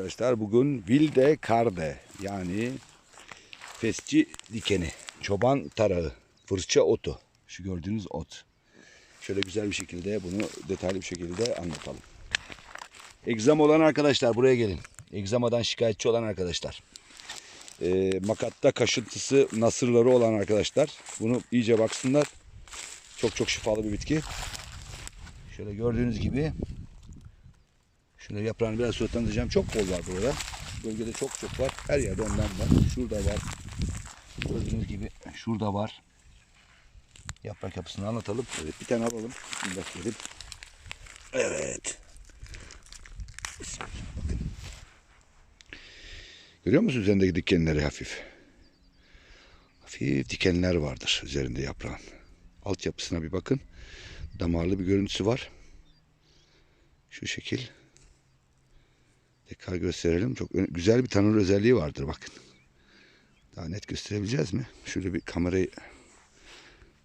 Arkadaşlar bugün Vilde Karde yani fesçi dikeni, çoban tarağı, fırça otu. Şu gördüğünüz ot. Şöyle güzel bir şekilde bunu detaylı bir şekilde anlatalım. Egzam olan arkadaşlar buraya gelin. Egzamadan şikayetçi olan arkadaşlar. Ee, makatta kaşıntısı, nasırları olan arkadaşlar. Bunu iyice baksınlar. Çok çok şifalı bir bitki. Şöyle gördüğünüz gibi Şöyle yaprağını biraz sonra tanıtacağım. Çok bol var burada. Bölgede çok çok var. Her yerde ondan var. Şurada var. Gördüğünüz gibi şurada var. Yaprak yapısını anlatalım. Evet bir tane alalım. Bir bakayım. Evet. Görüyor musunuz üzerindeki dikenleri hafif? Hafif dikenler vardır üzerinde yaprağın. Altyapısına bir bakın. Damarlı bir görüntüsü var. Şu şekil. Tekrar gösterelim. Çok güzel bir tanır özelliği vardır bakın. Daha net gösterebileceğiz mi? Şöyle bir kamerayı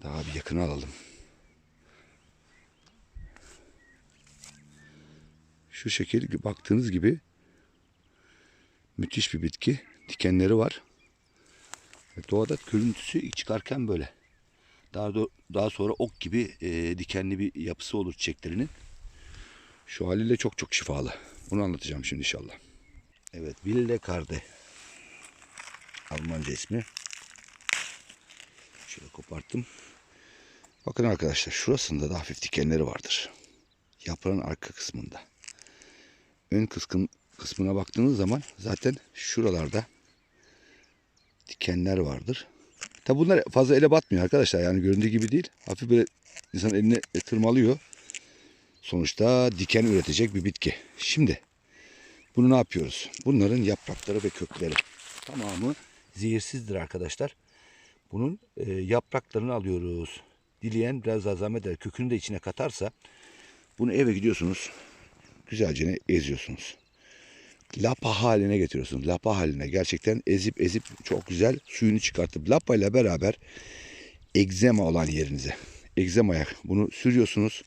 daha bir yakına alalım. Şu şekil baktığınız gibi müthiş bir bitki. Dikenleri var. Doğada görüntüsü çıkarken böyle. Daha do- daha sonra ok gibi e, dikenli bir yapısı olur çiçeklerinin. Şu haliyle çok çok şifalı. Bunu anlatacağım şimdi inşallah. Evet, Ville Karde. Almanca ismi. Şöyle koparttım. Bakın arkadaşlar şurasında da hafif dikenleri vardır. Yaprağın arka kısmında. Ön kısmın, kısmına baktığınız zaman zaten şuralarda dikenler vardır. Tabi bunlar fazla ele batmıyor arkadaşlar. Yani göründüğü gibi değil. Hafif böyle insan eline tırmalıyor. Sonuçta diken üretecek bir bitki. Şimdi bunu ne yapıyoruz? Bunların yaprakları ve kökleri tamamı zehirsizdir arkadaşlar. Bunun e, yapraklarını alıyoruz. Dileyen biraz daha zahmet eder. Kökünü de içine katarsa bunu eve gidiyorsunuz. Güzelce eziyorsunuz. Lapa haline getiriyorsunuz. Lapa haline gerçekten ezip ezip çok güzel suyunu çıkartıp lapa ile beraber egzema olan yerinize. Egzemaya bunu sürüyorsunuz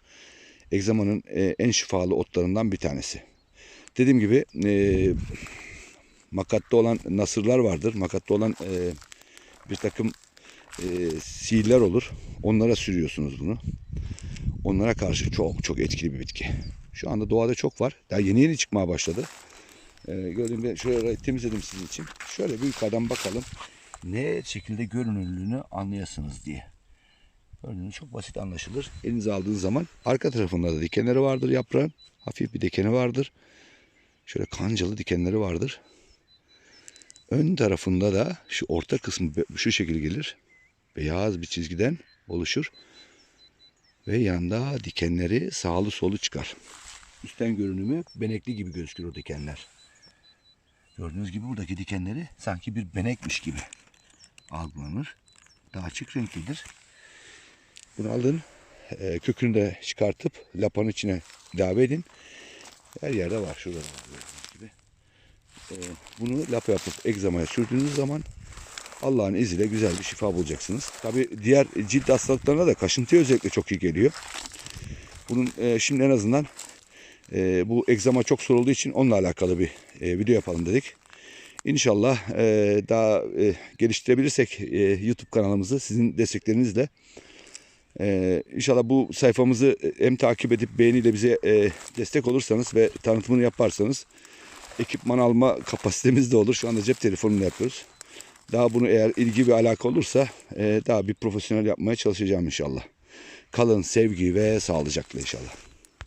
egzamanın e, en şifalı otlarından bir tanesi. Dediğim gibi e, makatta olan nasırlar vardır. Makatta olan e, bir takım e, sihirler olur. Onlara sürüyorsunuz bunu. Onlara karşı çok çok etkili bir bitki. Şu anda doğada çok var. Daha yeni yeni çıkmaya başladı. E, gördüğüm gibi şöyle temizledim sizin için. Şöyle bir yukarıdan bakalım. Ne şekilde görünürlüğünü anlayasınız diye. Gördüğünüz çok basit anlaşılır. Elinize aldığınız zaman arka tarafında da dikenleri vardır yaprağın. Hafif bir dikeni vardır. Şöyle kancalı dikenleri vardır. Ön tarafında da şu orta kısmı şu şekil gelir. Beyaz bir çizgiden oluşur. Ve yanda dikenleri sağlı solu çıkar. Üstten görünümü benekli gibi gözükür o dikenler. Gördüğünüz gibi buradaki dikenleri sanki bir benekmiş gibi algılanır. Daha açık renklidir. Bunu alın. e, kökünü de çıkartıp lapanın içine ilave edin. Her yerde var. Şurada da var gibi. E, bunu lapa yapıp egzamaya sürdüğünüz zaman Allah'ın izniyle güzel bir şifa bulacaksınız. Tabi diğer cilt hastalıklarına da kaşıntıya özellikle çok iyi geliyor. Bunun e, şimdi en azından e, bu egzama çok sorulduğu için onunla alakalı bir e, video yapalım dedik. İnşallah e, daha e, geliştirebilirsek e, YouTube kanalımızı sizin desteklerinizle ee, inşallah bu sayfamızı hem takip edip beğeniyle bize e, destek olursanız ve tanıtımını yaparsanız ekipman alma kapasitemiz de olur. Şu anda cep telefonuyla yapıyoruz. Daha bunu eğer ilgi ve alaka olursa e, daha bir profesyonel yapmaya çalışacağım inşallah. Kalın sevgi ve sağlıcakla inşallah.